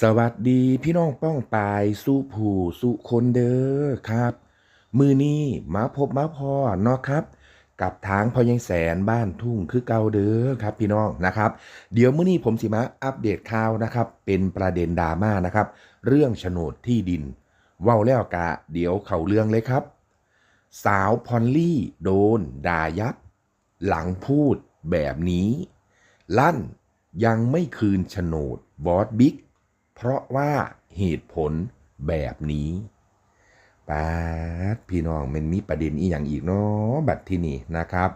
สวัสดีพี่น้องป้องปายสู้ผู้สู้คนเด้อครับ มือนี้มาพบมาพอเนาะครับ กับทางพอยังแสนบ้านทุ่งคือเก่าเด้อครับ พี่น้องนะครับ เดี๋ยวมื้อนี้ผมสิมาอัปเดตข่าวนะครับ เป็นประเด็นดราม่านะครับ เรื่องโฉนดที่ดินเว้าแล้วกะ เดี๋ยวเข้าเรื่องเลยครับ สาวพอลลี่โดนด่ายับ หลังพูดแบบนี้ ลั่นยังไม่คืนโฉนดบอสบิ๊ก เพราะว่าเหตุผลแบบนี้ปาดพี่น้องมันมีประเด็นอีอย่างอีกเนาะบัดที่นี่นะครับ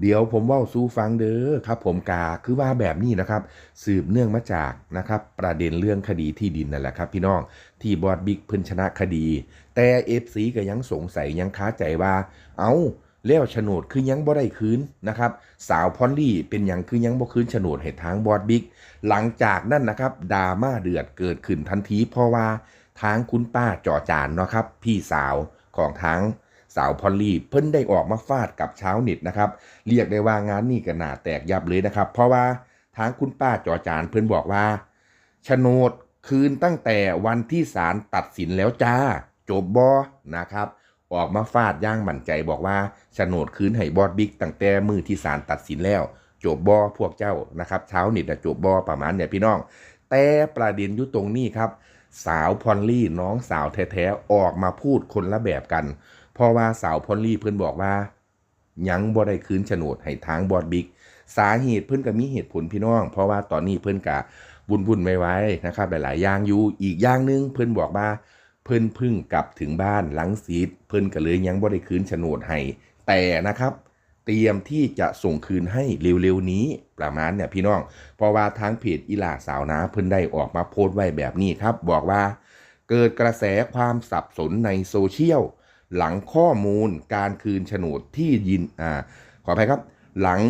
เดี๋ยวผมว่าสู้ฟังเด้อครับ ผมกาคือว่าแบบนี้นะครับ สืบเนื่องมาจากนะครับ ประเด็นเรื่องคดีที่ดินนั่นแหละครับ พี่น้องที่บอสบิ๊กเพิ่นชนะคดี แต่เอฟซีก็ยังสงสัยยังค้าใจว่า เอ้า แล้วโฉนดคือยังบ่ได้คืนนะครับ สาวพอลลี่เป็นอย่างคือยังบ่คืนโฉนดให้ทางบอสบิ๊กหลังจากนั้นนะครับดราม่าเดือดเกิดขึ้นทันทีเพราะว่าทางคุณป้าจอจานเนาะครับพี่สาวของทางสาวพอลลี่เพิ่นได้ออกมาฟาดกับเช้าเน็ตนะครับ เรียกได้ว่างานนี้ก็หนาแตกยับเลยนะครับ เพราะว่าทางคุณป้าจอจานเพิ่นบอกว่าโฉนดคืนตั้งแต่วันที่ศาลตัดสินแล้วจ้า จบบอนะครับ ออกมาฟาดย่างหมั่นใจบอกว่าโฉนดคืนให้บอสบิ๊กตั้งแต่มือที่ศาลตัดสินแล้ว จบบอพวกเจ้านะครับเช้านิดนะจบบอประมาณเนี่ยพี่น้อง แต่ประเด็นอยู่ตรงนี้ครับ สาวพอลลี่น้องสาวแท้ๆออกมาพูดคนละแบบกัน เพราะว่าสาวพอลลี่เพิ่อนบอกว่ายังบ่ได้คืนโฉนดให้ทางบอดบิ๊กสาเหตุเพิ่อนก็มีเหตุผลพี่น้อง เพราะว่าตอนนี้เพิ่อนกะบุญบุญไว้ไว้นะครับหลายๆอย่างอยู่อีกอย่างหนึงเพิ่อนบอกว่า เพิ่นพึ่งกลับถึงบ้านหลังซีดเพิ่นก็เลยยังบ่ได้คืนโฉนดให้แต่นะครับ เตรียมที่จะส่งคืนให้เร็วๆนี้ประมาณเนี่ยพี่น้องเพราะว่าทางเพจอีหลาสาวนาเพิ่นได้ออกมาโพสต์ไว้แบบนี้ครับ บอกว่า เกิดกระแสความสับสนในโซเชียลหลังข้อมูลการคืนโฉนดที่ดินอ่าขออภัยครับ หลัง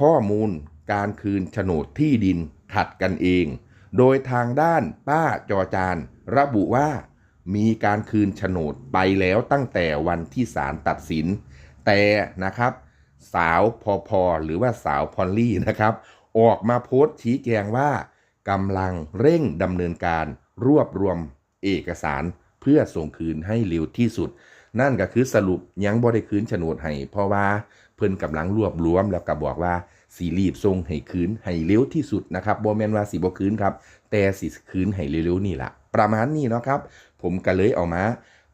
ข้อมูลการคืนโฉนดที่ดินขัดกันเอง โดยทางด้านป้าจอจานระบุว่า มีการคืนโฉนดไปแล้วตั้งแต่วันที่ศาลตัดสิน แต่นะครับ สาวพอพอหรือว่าสาวพอลลี่นะครับ ออกมาโพสต์ชี้แจงว่ากำลังเร่งดำเนินการรวบรวมเอกสารเพื่อส่งคืนให้เร็วที่สุด นั่นก็คือสรุปยังบ่ได้คืนโฉนดให้เพราะว่าเพิ่นกำลังรวบรวมแล้วก็บอกว่าสีรีบส่งให้คืนให้เร็วที่สุดนะครับบ่แม่นว่าสิบ่คืนครับ แต่สิคืนให้เร็วๆนี่แหละ ประมาณนี้เนาะครับ ผมก็เลยเอามา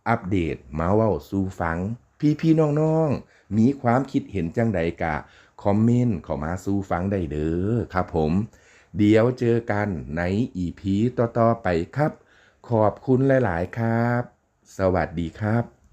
อัปเดตมาเว้าสู่ฟัง พี่พี่น้องๆ มีความคิดเห็นจังใดกะ คอมเมนต์เข้ามาสู่ฟังได้เด้อครับผม เดี๋ยวเจอกันในอีพีต่อๆไปครับ ขอบคุณหลาย ๆ ครับ สวัสดีครับ